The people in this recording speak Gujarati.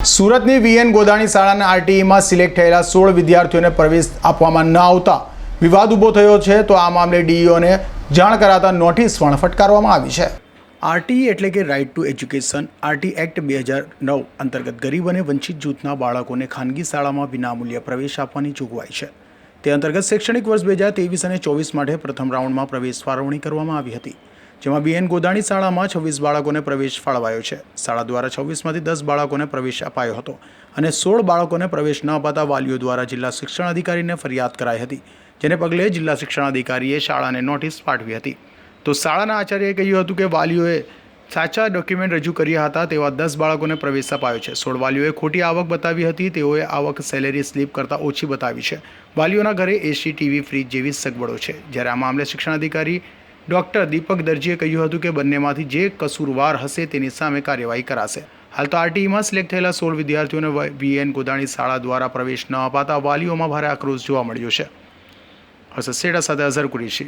સુરતની વીએન ગોદાણી શાળાના આરટીઈમાં સિલેક્ટ થયેલા સોળ વિદ્યાર્થીઓને પ્રવેશ આપવામાં ન આવતા વિવાદ ઊભો થયો છે, તો આ મામલે ડીઈઓને જાણ કરાતા નોટિસ પણ ફટકારવામાં આવી છે. આરટીઈ એટલે કે right to education RT act બે હજાર નવ અંતર્ગત ગરીબ અને વંચિત જૂથના બાળકોને ખાનગી શાળામાં વિનામૂલ્ય પ્રવેશ આપવાની જોગવાઈ છે. તે અંતર્ગત શૈક્ષણિક વર્ષ બે હજાર તેવીસ અને ચોવીસ માટે પ્રથમ રાઉન્ડમાં પ્રવેશ ફાળવણી કરવામાં આવી હતી. જેમાં બીએન ગોદાણી શાળામાં છવ્વીસ બાળકોને પ્રવેશ ફાળવાયો છે. શાળા દ્વારા છવ્વીસમાંથી દસ બાળકોને પ્રવેશ અપાયો હતો અને સોળ બાળકોને પ્રવેશ ન અપાતા વાલીઓ દ્વારા જિલ્લા શિક્ષણ અધિકારીને ફરિયાદ કરાઈ હતી, જેને પગલે જિલ્લા શિક્ષણ અધિકારીએ શાળાને નોટિસ પાઠવી હતી. તો શાળાના આચાર્યએ કહ્યું હતું કે વાલીઓએ સાચા ડોક્યુમેન્ટ રજૂ કર્યા હતા તેવા દસ બાળકોને પ્રવેશ અપાયો છે. સોળ વાલીઓએ ખોટી આવક બતાવી હતી, તેઓએ આવક સેલેરી સ્લીપ કરતાં ઓછી બતાવી છે. વાલીઓના ઘરે એસી ટીવી ફ્રીજ જેવી સગવડો છે. જ્યારે આ મામલે શિક્ષણ અધિકારી ડોક્ટર દીપક દરજીએ કહ્યું હતું કે બંનેમાંથી જે કસૂરવાર હશે તેની સામે કાર્યવાહી કરાશે. હાલ તો આરટીઈમાં સિલેક્ટ થયેલા સોળ વિદ્યાર્થીઓને વીએન ગોદાણી શાળા દ્વારા પ્રવેશ ન અપાતા વાલીઓમાં ભારે આક્રોશ જોવા મળ્યો છે. હર્ષદ સેડા સાથે અઝર કુરેશી.